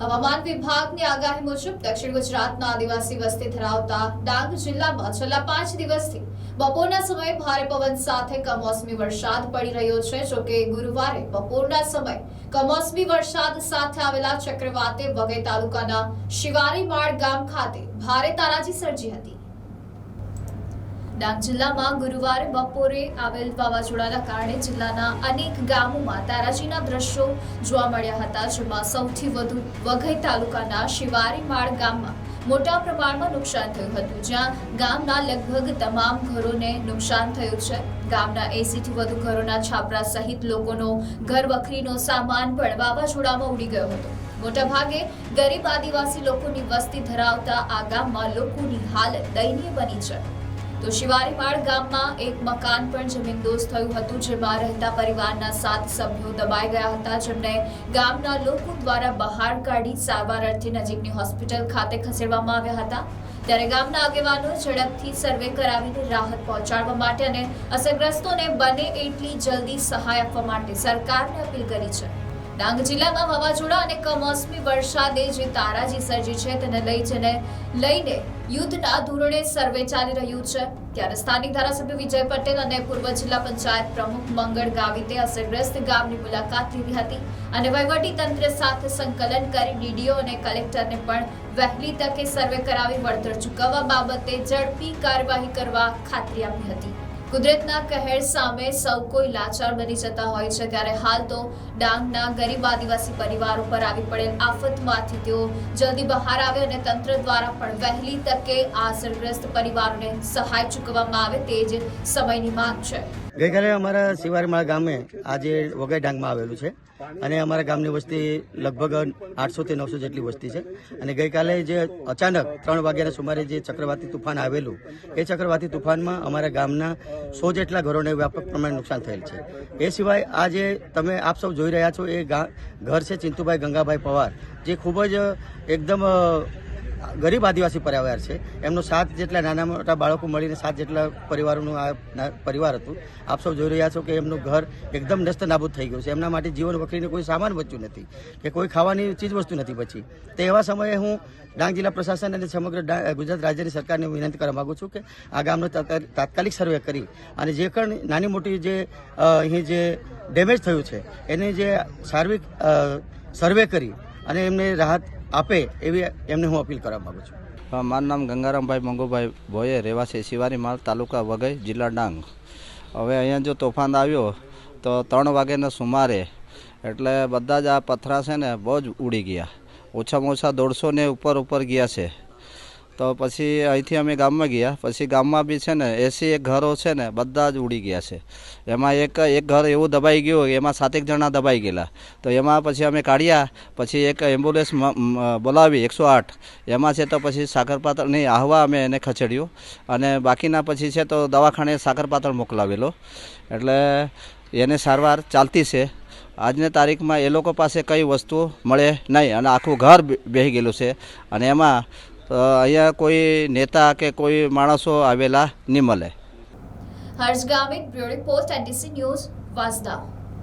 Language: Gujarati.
હવામાન વિભાગની આગાહી મુજબ દક્ષિણ ગુજરાતના આદિવાસી વસ્તી ધરાવતા ડાંગ જિલ્લામાં છેલ્લા પાંચ દિવસથી બપોરના સમયે ભારે પવન સાથે કમોસમી વરસાદ પડી રહ્યો છે. જોકે ગુરુવારે બપોરના સમયે કમોસમી વરસાદ સાથે આવેલા ચક્રવાતે વગઈ તાલુકાના શિવારીમાળ ગામ ખાતે ભારે તારાજી સર્જી હતી. ડાંગ જિલ્લામાં ગુરુવારે બપોરે આવેલ વાવાઝોડાના કારણે જિલ્લાના અનેક ગામોમાં તારાજીના દ્રશ્યો જોવા મળ્યા હતા, જેમાં સૌથી વધુ વઘઈ તાલુકાના શિવારીમાળ ગામમાં મોટા પ્રમાણમાં નુકસાન થયું હતું. જ્યાં ગામના લગભગ તમામ ઘરોને નુકસાન થયું છે. ગામના એસીથી વધુ ઘરોના છાપરા સહિત લોકોનો ઘર વખરીનો સામાન પણ વાવાઝોડામાં ઉડી ગયો હતો. મોટાભાગે ગરીબ આદિવાસી લોકોની વસ્તી ધરાવતા આ ગામમાં લોકોની હાલત દયનીય બની છે. તો શિવારીમાળ ગામમાં એક મકાન પણ જમીનદોસ્ત થયું હતું, જેમાં રહેતા પરિવારના સાત સભ્યો દબાઈ ગયા હતા. જેમને ગામના લોકો દ્વારા બહાર કાઢી સારવાર અર્થે નજીકની હોસ્પિટલ ખાતે ખસેડવામાં આવ્યા હતા. ત્યારે ગામના આગેવાનો ઝડપથી સર્વે કરાવીને રાહત પહોંચાડવા માટે અને અસરગ્રસ્તોને બને એટલી જલ્દી સહાય આપવા માટે સરકારને અપીલ કરી છે. ડાંગ જિલ્લામાં વાવાઝોડા અને કમોસમી વરસાદે જે તારાજી સર્જી છે તેને લઈ જેને લઈને યુદ્ધના ધોરણે સર્વે ચાલી રહ્યું છે. ત્યારે સ્થાનિક ધારાસભ્ય વિજય પટેલ અને પૂર્વ જિલ્લા પંચાયત પ્રમુખ મંગળ ગાવિતે અસરગ્રસ્ત ગામની મુલાકાત લીધી હતી અને વહીવટી તંત્ર સાથે સંકલન કરી ડીડીઓ અને કલેક્ટરને પણ વહેલી તકે સર્વે કરાવી વળતર ચૂકવવા બાબતે ઝડપી કાર્યવાહી કરવા ખાતરી આપી હતી. કુદરતના કહેર સામે સૌ કોઈ લાચાર બની જતા હોય છે. ત્યારે હાલ તો ડાંગના ગરીબ આદિવાસી પરિવારો પર આવી પડેલ આફતમાંથી તેઓ જલ્દી બહાર આવે અને તંત્ર દ્વારા પણ વહેલી તકે આ અસરગ્રસ્ત પરિવારોને સહાય ચૂકવવામાં આવે તે જ સમયની માંગ છે. ગઈકાલે અમારા શિવારીમાળા ગામે આજે વગઈ ડાંગમાં આવેલું છે અને અમારા ગામની વસ્તી લગભગ આઠસો થી નવસો જેટલી વસ્તી છે. અને ગઈકાલે જે અચાનક ત્રણ વાગ્યાના સુમારે જે ચક્રવાતી તુફાન આવેલું, એ ચક્રવાતી તુફાનમાં અમારા ગામના સો જેટલા ઘરોને વ્યાપક પ્રમાણે નુકસાન થયેલ છે. એ સિવાય આ જે તમે આપ સૌ જોઈ રહ્યા છો, એ ઘર છે ચિંતુભાઈ ગંગાભાઈ પવાર, જે ખૂબ જ એકદમ ગરીબ આદિવાસી પરિવાર છે. એમનો સાત જેટલા નાના મોટા બાળકો મળીને સાત જેટલા પરિવારોનું આ પરિવાર હતું. આપ સૌ જોઈ રહ્યા છો કે એમનું ઘર એકદમ નસ્ત નાબૂદ થઈ ગયું છે. એમના માટે જીવન વખરીને કોઈ સામાન બચ્યું નથી, કે કોઈ ખાવાની ચીજ વસ્તુ નથી બચી. તો એવા સમયે હું ડાંગ જિલ્લા પ્રશાસન અને સમગ્ર ગુજરાત રાજ્યની સરકારને વિનંતી કરવા માગું છું કે આ ગામનો તાત્કા- તાત્કાલિક સર્વે કરી અને જે પણ નાની મોટી જે અહીં જે ડેમેજ થયું છે, એની જે સાર્વિક સર્વે કરી અને એમને રાહત આપે એવી એમને હું અપીલ કરવા માંગુ છું. મારું નામ ગંગારામભાઈ મંગુભાઈ ભોયે રહેવાસી શિવારીમાળ તાલુકા વઘઈ, જિલ્લા ડાંગ. હવે અહીંયા જો તોફાન આવ્યો, તો ત્રણ વાગ્યાના સુમારે એટલે બધા જ આ પથરા છે ને બહુ જ ઉડી ગયા. ઓછામાં ઓછા દોઢસો ને ઉપર ઉપર ગયા છે. તો પછી અહીંથી અમે ગામમાં ગયા. પછી ગામમાં બી છે ને, એસી એક ઘરો છે ને, બધા જ ઉડી ગયા છે. એમાં એક એક ઘર એવું દબાઈ ગયું એમાં સાતેક જણા દબાઈ ગયેલા. તો એમાં પછી અમે કાઢ્યા, પછી એક એમ્બ્યુલન્સ બોલાવી એકસો આઠ. એમાં છે તો પછી સાકરપાતળ નહીં, આહવા અમે એને ખસેડ્યું. અને બાકીના પછી છે તો દવાખાને સાકરપાતળ મોકલાવેલો. એટલે એને સારવાર ચાલતી છે. આજની તારીખમાં એ લોકો પાસે કઈ વસ્તુ મળે નહીં અને આખું ઘર બેહી ગયેલું છે. અને એમાં અહીંયા કોઈ નેતા કે કોઈ માણસો આવેલા નહીં મળે. Harsh Gamit bureau report, NDC news, Vansda.